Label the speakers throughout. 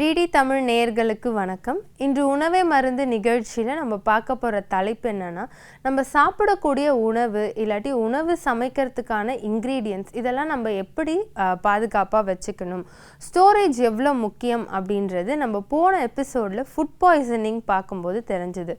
Speaker 1: DD Tamil நேயர்களுக்கு வணக்கம். இன்று உணவே மருந்து நிகழ்ச்சியில் நம்ம பார்க்க போகிற தலைப்பு என்னென்னா நம்ம சாப்பிடக்கூடிய உணவு இல்லாட்டி உணவு சமைக்கிறதுக்கான இன்க்ரீடியன்ஸ் இதெல்லாம் நம்ம எப்படி பாதுகாப்பாக வச்சுக்கணும். ஸ்டோரேஜ் எவ்வளோ முக்கியம் அப்படின்றது நம்ம போன எபிசோடில் ஃபுட் பாய்சனிங் பார்க்கும்போது தெரிஞ்சுது.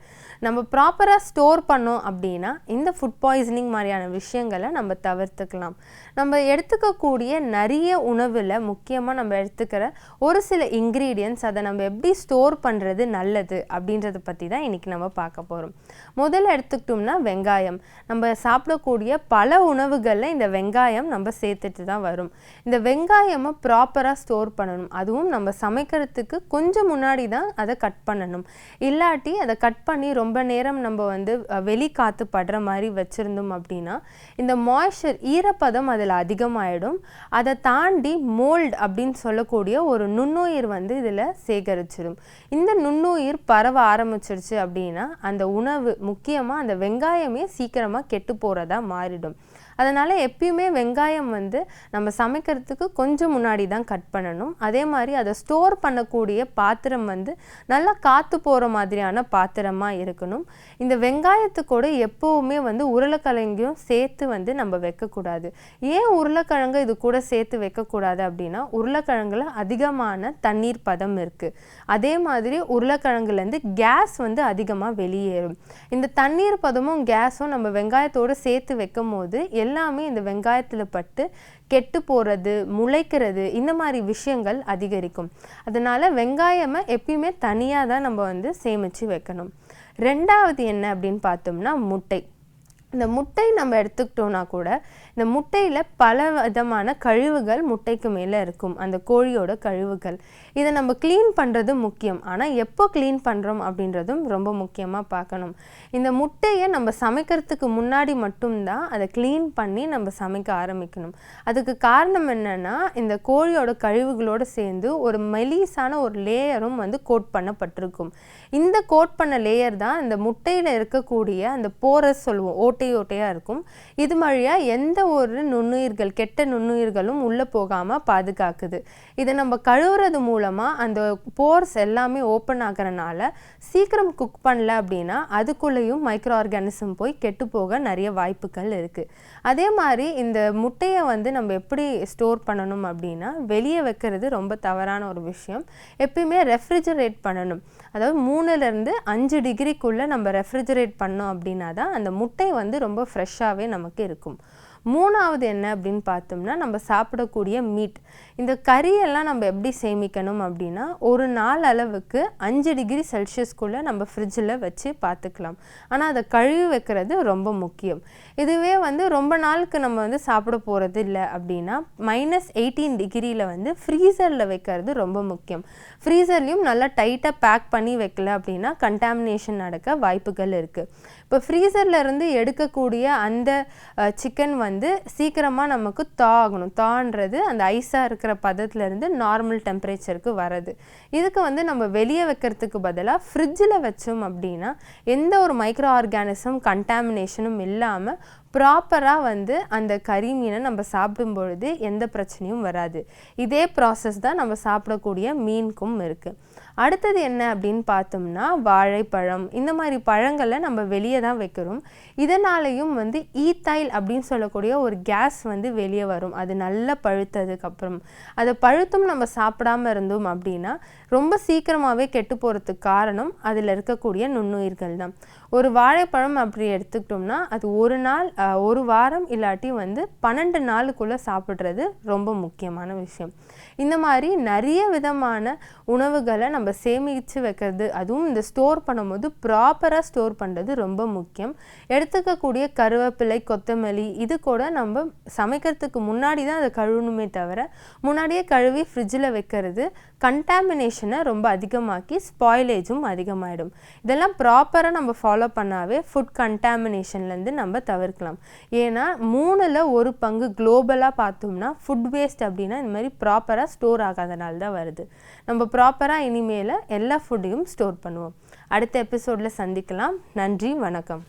Speaker 1: நம்ம ப்ராப்பராக ஸ்டோர் பண்ணோம் அப்படின்னா இந்த ஃபுட் பாய்சனிங் மாதிரியான விஷயங்களை நம்ம தவிர்த்துக்கலாம். நம்ம எடுத்துக்கக்கூடிய நிறைய உணவில் முக்கியமாக நம்ம எடுத்துக்கிற ஒரு சில இன்க்ரீடியன்ஸ் அதை நம்ம எப்படி ஸ்டோர் பண்ணுறது நல்லது அப்படின்றத பற்றி தான் இன்றைக்கி நம்ம பார்க்க போகிறோம் முதல்ல எடுத்துக்கிட்டோம்னா வெங்காயம். நம்ம சாப்பிடக்கூடிய பல உணவுகளில் இந்த வெங்காயம் நம்ம சேர்த்துட்டு தான் வரும். இந்த வெங்காயமை ப்ராப்பராக ஸ்டோர் பண்ணணும். அதுவும் நம்ம சமைக்கிறதுக்கு கொஞ்சம் முன்னாடி தான் அதை கட் பண்ணணும். இல்லாட்டி அதை கட் பண்ணி ரொம்ப நேரம் நம்ம வந்து வெளி காற்று படுற மாதிரி வச்சுருந்தோம் அப்படின்னா இந்த மாய்ஸ்சர் ஈரப்பதம் அதில் அதிகமாகிடும் அதை தாண்டி மோல்ட் அப்படின்னு சொல்லக்கூடிய ஒரு நுண்ணுயிர் வந்து இதில் சேகரிச்சிடும் இந்த நுண்ணுயிர் பரவ ஆரம்பிச்சிருச்சு அப்படின்னா அந்த உணவு முக்கியமாக அந்த வெங்காயமே சீக்கிரமாக கெட்டு போகிறதா மாறிடும். அதனால் எப்பயுமே வெங்காயம் வந்து நம்ம சமைக்கிறதுக்கு கொஞ்சம் முன்னாடி தான் கட் பண்ணணும். அதே மாதிரி அதை ஸ்டோர் பண்ணக்கூடிய பாத்திரம் வந்து நல்லா காற்று போகிற மாதிரியான பாத்திரமாக இருக்கணும். இந்த வெங்காயத்துக்கூட எப்போவுமே வந்து உருளைக்கிழங்கையும் சேர்த்து வந்து நம்ம வைக்கக்கூடாது. ஏன் உருளைக்கிழங்கு இது கூட சேர்த்து வைக்கக்கூடாது அப்படின்னா உருளைக்கிழங்குல அதிகமான தண்ணீர் பதம் இருக்குது அதே மாதிரி உருளைக்கிழங்குலேருந்து கேஸ் வந்து அதிகமாக வெளியேறும். இந்த தண்ணீர் பதமும் கேஸும் நம்ம வெங்காயத்தோடு சேர்த்து வைக்கும் போது எல்லாமே இந்த வெங்காயத்தில் பட்டு கெட்டு போகிறது முளைக்கிறது இந்த மாதிரி விஷயங்கள் அதிகரிக்கும். அதனால் வெங்காயமை எப்பயுமே தனியாக தான் நம்ம வந்து சேமித்து வைக்கணும். ரெண்டாவது என்ன அப்படின்னு பார்த்தோம்னா முட்டை. இந்த முட்டை நம்ம எடுத்துக்கிட்டோம்னா கூட இந்த முட்டையில் பல விதமான கழிவுகள் முட்டைக்கு மேலே இருக்கும். அந்த கோழியோட கழிவுகள். இதை நம்ம க்ளீன் பண்ணுறது முக்கியம். ஆனால் எப்போ க்ளீன் பண்ணுறோம் அப்படின்றதும் ரொம்ப முக்கியமாக பார்க்கணும். இந்த முட்டையை நம்ம சமைக்கிறதுக்கு முன்னாடி மட்டும்தான் அதை க்ளீன் பண்ணி நம்ம சமைக்க ஆரம்பிக்கணும். அதுக்கு காரணம் என்னென்னா இந்த கோழியோட கழிவுகளோடு சேர்ந்து ஒரு மெலிசான ஒரு லேயரும் வந்து கோட் பண்ணப்பட்டிருக்கும். இந்த கோட் பண்ண லேயர் தான் இந்த முட்டையில் இருக்கக்கூடிய அந்த போரஸ் சொல்லுவோம் ஓட்டை ஓட்டையோட்டையாக இருக்கும். இது வழியாக எந்த ஒரு நுண்ணுயிர்கள் கெட்ட நுண்ணுயிர்களும் உள்ளே போகாமல் பாதுகாக்குது. இதை நம்ம கழுவுறது மூலமாக அந்த போர்ஸ் எல்லாமே ஓப்பன் ஆகிறனால சீக்கிரம் குக் பண்ணல அப்படின்னா அதுக்குள்ளேயும் மைக்ரோ ஆர்கானிசம் போய் கெட்டு போக நிறைய வாய்ப்புகள் இருக்குது அதே மாதிரி இந்த முட்டையை வந்து நம்ம எப்படி ஸ்டோர் பண்ணணும் அப்படின்னா வெளியே வைக்கிறது ரொம்ப தவறான ஒரு விஷயம். எப்பயுமே ரெஃப்ரிஜரேட் பண்ணணும். அதாவது மூணுலேருந்து அஞ்சு டிகிரிக்குள்ளே நம்ம ரெஃப்ரிஜரேட் பண்ணோம் அப்படின்னா தான் அந்த முட்டை வந்து ரொம்ப ஃப்ரெஷ்ஷாகவே நமக்கு இருக்கும். மூணாவது என்ன அப்படின்னு பார்த்தோம்னா நம்ம சாப்பிடக்கூடிய மீட் இந்த கறியெல்லாம் நம்ம எப்படி சேமிக்கணும் அப்படின்னா ஒரு நாள் அளவுக்கு அஞ்சு டிகிரி செல்சியஸ்குள்ளே நம்ம ஃப்ரிட்ஜில் வச்சு பார்த்துக்கலாம். ஆனால் அதை கழுவி வைக்கிறது ரொம்ப முக்கியம். இதுவே வந்து ரொம்ப நாளுக்கு நம்ம வந்து சாப்பிட போகிறது இல்லை அப்படின்னா மைனஸ் எயிட்டீன் டிகிரியில் வந்து ஃப்ரீசரில் வைக்கிறது ரொம்ப முக்கியம். ஃப்ரீசர்லேயும் நல்லா டைட்டாக பேக் பண்ணி வைக்கல அப்படின்னா கண்டாமினேஷன் நடக்க வாய்ப்புகள் இருக்குது இப்போ ஃப்ரீசரில் இருந்து எடுக்கக்கூடிய அந்த சிக்கன் வந்து வந்து சீக்கிரமாக நமக்கு தா ஆகணும் தான்றது அந்த ஐஸாக இருக்கிற பதத்துலேருந்து நார்மல் டெம்பரேச்சருக்கு வரது இதுக்கு வந்து நம்ம வெளியே வைக்கிறதுக்கு பதிலாக ஃப்ரிட்ஜில் வச்சோம் அப்படின்னா எந்த ஒரு மைக்ரோ ஆர்கானிசம் கண்டாமினேஷனும் இல்லாமல் ப்ராப்பராக வந்து அந்த கறி மீனை நம்ம சாப்பிடும் பொழுது எந்த பிரச்சனையும் வராது. இதே ப்ராசஸ் தான் நம்ம சாப்பிடக்கூடிய மீனுக்கும் இருக்குது அடுத்தது என்ன அப்படின்னு பார்த்தோம்னா வாழைப்பழம். இந்த மாதிரி பழங்களை நம்ம வெளியே தான் வைக்கிறோம். இதனாலையும் வந்து ஈத்தைல் அப்படின்னு சொல்லக்கூடிய ஒரு கேஸ் வந்து வெளியே வரும். அது நல்லா பழுத்ததுக்கப்புறம் அதை பழுத்தும் நம்ம சாப்பிடாம இருந்தோம் அப்படின்னா ரொம்ப சீக்கிரமாகவே கெட்டு போகிறதுக்கு காரணம் அதில் இருக்கக்கூடிய நுண்ணுயிர்கள் தான். ஒரு வாழைப்பழம் அப்படி எடுத்துக்கிட்டோம்னா அது ஒரு நாள் ஒரு வாரம் இல்லாட்டி வந்து பன்னெண்டு நாளுக்குள்ளே சாப்பிட்றது ரொம்ப முக்கியமான விஷயம். இந்த மாதிரி நிறைய விதமான உணவுகளை நம்ம சேமித்து வைக்கிறது அதுவும் இந்த ஸ்டோர் பண்ணும்போது ப்ராப்பராக ஸ்டோர் பண்ணுறது ரொம்ப முக்கியம். எடுத்துக்கக்கூடிய கருவேப்பிலை கொத்தமல்லி இது கூட நம்ம சமைக்கிறதுக்கு முன்னாடி தான் அதை கழுவணுமே தவிர முன்னாடியே கழுவி ஃப்ரிட்ஜில் வைக்கிறது கண்டாமினேஷனை ரொம்ப அதிகமாக்கி ஸ்பாயிலேஜும் அதிகமாகிடும் இதெல்லாம் ப்ராப்பராக நம்ம ஃபாலோ பண்ணாவே ஃபுட் கண்டாமினேஷன்லேருந்து நம்ம தவிர்க்கலாம். ஏன்னா மூணில் ஒரு பங்கு குளோபலாக பார்த்தோம்னா ஃபுட் வேஸ்ட் அப்படின்னா இந்த மாதிரி ப்ராப்பராக ஸ்டோர் ஆகாதனால தான் வருது. நம்ம ப்ராப்பராக இனிமேல் எல்லா ஃபுட்டையும் ஸ்டோர் பண்ணுவோம். அடுத்த எபிசோடில் சந்திக்கலாம். நன்றி வணக்கம்.